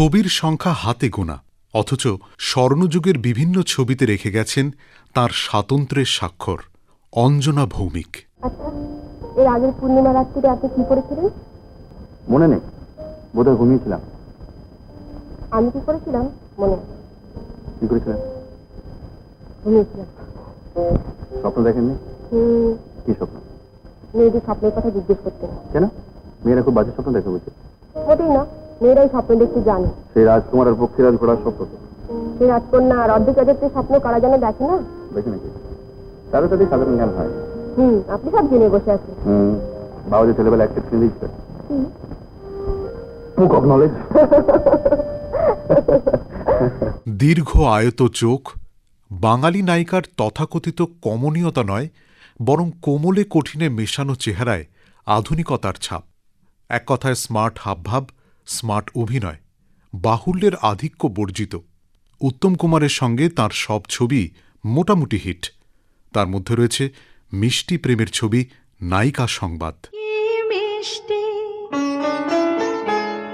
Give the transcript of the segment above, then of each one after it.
ছবির সংখ্যা হাতে গোনা অথচ স্বর্ণযুগের বিভিন্ন ছবিতে রেখে গেছেন তার স্বাতন্ত্র্যের স্বাক্ষর অঞ্জনা ভৌমিক। আচ্ছা এর আগের পূর্ণিমা রাত্রিরে আপনি কি করেছিলেন? মনে নেই বোধহয় ঘুমিয়েছিলাম। আমি কি করেছিলাম? মনে কি করেছিলেন? ঘুমিয়েছিলাম। স্বপ্ন দেখেননি? হুম। কি স্বপ্ন? মেয়েদের স্বপ্নের কথা জিজ্ঞেস করতে। কেন? মেয়েরা খুব বাজে স্বপ্ন দেখে বুঝছে মোটেই না। মেয়েরাই স্বপ্ন দেখতে জানে। সেই রাজকুমারের পক্ষীরাজ ঘোড়ার স্বপ্ন তো। সেই রাজকন্যা আর অর্ধেক রাজাত্বের স্বপ্ন কারা যেন দেখে না? দেখে নাকি? তাদের তাদের সাধারণ জ্ঞান হয়। হুম আপনি সব জেনে বসে আছেন। হুম বাবা যে ছেলেবেলা একটা কিনে দিচ্ছে বুক অফ নলেজ দীর্ঘ আয়ত চোখ বাঙালি নায়িকার তথাকথিত কমনীয়তা নয় বরং কোমলে কঠিনে মেশানো চেহারায় আধুনিকতার ছাপ। এক কথায় স্মার্ট হাবভাব স্মার্ট অভিনয়, বাহুল্যের আধিক্য বর্জিত। উত্তম কুমারের সঙ্গে তার সব ছবি মোটামুটি হিট। তার মধ্যে রয়েছে মিষ্টি প্রেমের ছবি নায়িকা সংবাদ। মিষ্টি?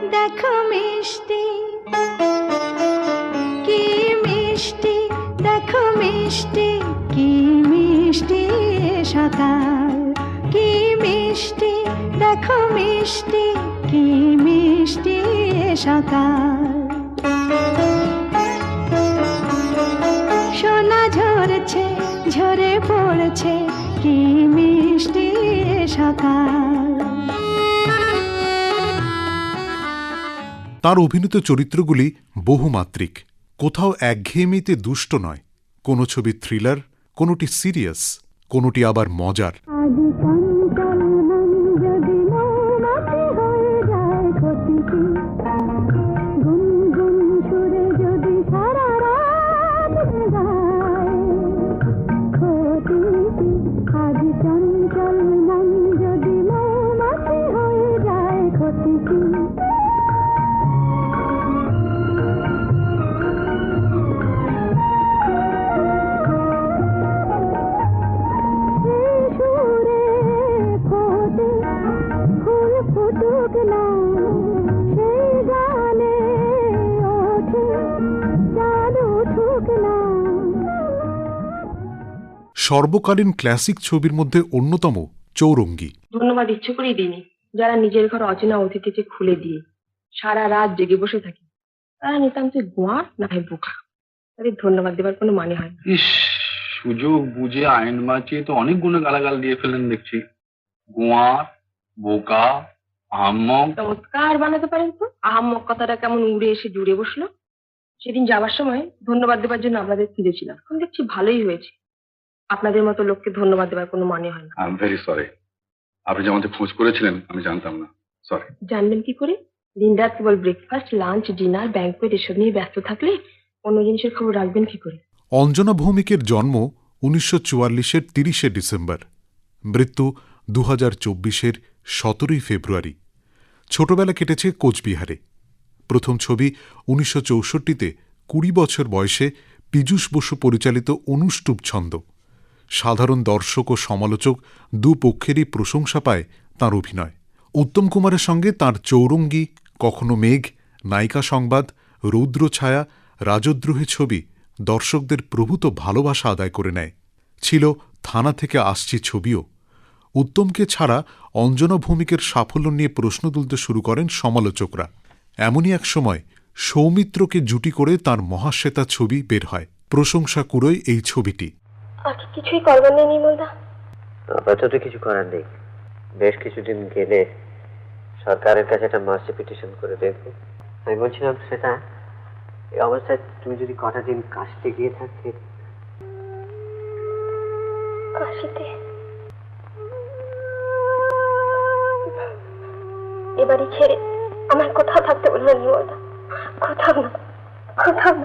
দেখো মিষ্টি। কি মিষ্টি? কি মিষ্টি কি মিষ্টি? দেখো মিষ্টি। কি মিষ্টি সকাল সোনা ঝরছে ঝরে পড়ছে কি মিষ্টি সকাল তার অভিনীত চরিত্রগুলি বহুমাত্রিক কোথাও একঘেয়েমিতে দুষ্ট নয়। কোনো ছবি থ্রিলার কোনোটি সিরিয়াস কোনোটি আবার মজার। সর্বকালীন ক্লাসিক ছবির মধ্যে অন্যতম চৌরঙ্গী। ধন্যবাদ ইচ্ছে করেই দিইনি যারা নিজের ঘর অচেনা অতিথিকে খুলে দিয়ে সারা রাত জেগে বসে থাকে। তারা নিতান্ত গোয়া না হয় বোকা। তাদের ধন্যবাদ দেবার কোনো মানে হয় না। ইস সুযোগ বুঝে আইন বাঁচিয়ে তো অনেক গুণে গালাগাল দিয়ে ফেলেন দেখছি। গোয়ার বোকা আহম্মক। চমৎকার বানাতে পারেন তো? আহাম্মক কথাটা কেমন উড়ে এসে জুড়ে বসল? সেদিন যাবার সময় ধন্যবাদ দেবার জন্য আপনাদের ফিরেছিলাম এখন দেখছি ভালোই হয়েছে। আপনাদের মতো লোককে ধন্যবাদ দেবার কোনো মানে হয় না। আই এম ভেরি সরি আপনি যে আমাদের খোঁজ করেছিলেন আমি জানতাম না। সরি জানবেন কি করে? দিন রাত কেবল ব্রেকফাস্ট লাঞ্চ ডিনার ব্যাংকুয়েট এসব নিয়ে ব্যস্ত থাকলে অন্য জিনিসের খবর রাখবেন কি করে? অঞ্জনা ভৌমিকের জন্ম উনিশশো চুয়াল্লিশের তিরিশে ডিসেম্বর মৃত্যু দু হাজার চব্বিশের সতেরোই ফেব্রুয়ারি। ছোটবেলা কেটেছে কোচবিহারে। প্রথম ছবি উনিশশো চৌষট্টিতে কুড়ি বছর বয়সে পীযূষ বসু পরিচালিত অনুষ্টুপ ছন্দ। সাধারণ দর্শক ও সমালোচক দুপক্ষেরই প্রশংসা পায় তাঁর অভিনয়। উত্তম কুমারের সঙ্গে তার চৌরঙ্গী, কখনো মেঘ, নায়িকা সংবাদ রৌদ্র ছায়া রাজদ্রোহী ছবি দর্শকদের প্রভূত ভালোবাসা আদায় করে নেয়। ছিল থানা থেকে আসছি ছবিও। উত্তমকে ছাড়া অঞ্জনা ভৌমিকের সাফল্য নিয়ে প্রশ্ন তুলতে শুরু করেন সমালোচকরা। এমনই এক সময় সৌমিত্রকে জুটি করে তার মহাশ্বেতা ছবি বের হয়। প্রশংসা কুড়োয় এই ছবিটি। আর কি কিছুই করবার নেই নির্মলদা। আপাতত কিছু করার নেই। বেশ কিছুদিন গেলে সরকারের কাছে একটা মার্সি পিটিশন করে দেখব। আমি বলছিলাম সেটা এই অবস্থায় তুমি যদি কটা দিন কাশতে গিয়ে থাকতে? কাশিতে? এবারই ছেড়ে আমার কোথাও থাকতে বলবে নির্মলদা। কোথাও না কোথাও না।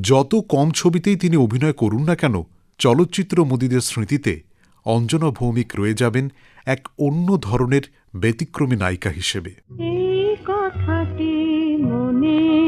যত কম ছবিতেই তিনি অভিনয় করুন না কেন চলচ্চিত্র মোদীদের স্মৃতিতে অঞ্জনা ভৌমিক রয়ে যাবেন এক অন্য ধরনের ব্যতিক্রমী নায়িকা হিসেবে। কথাটি মনে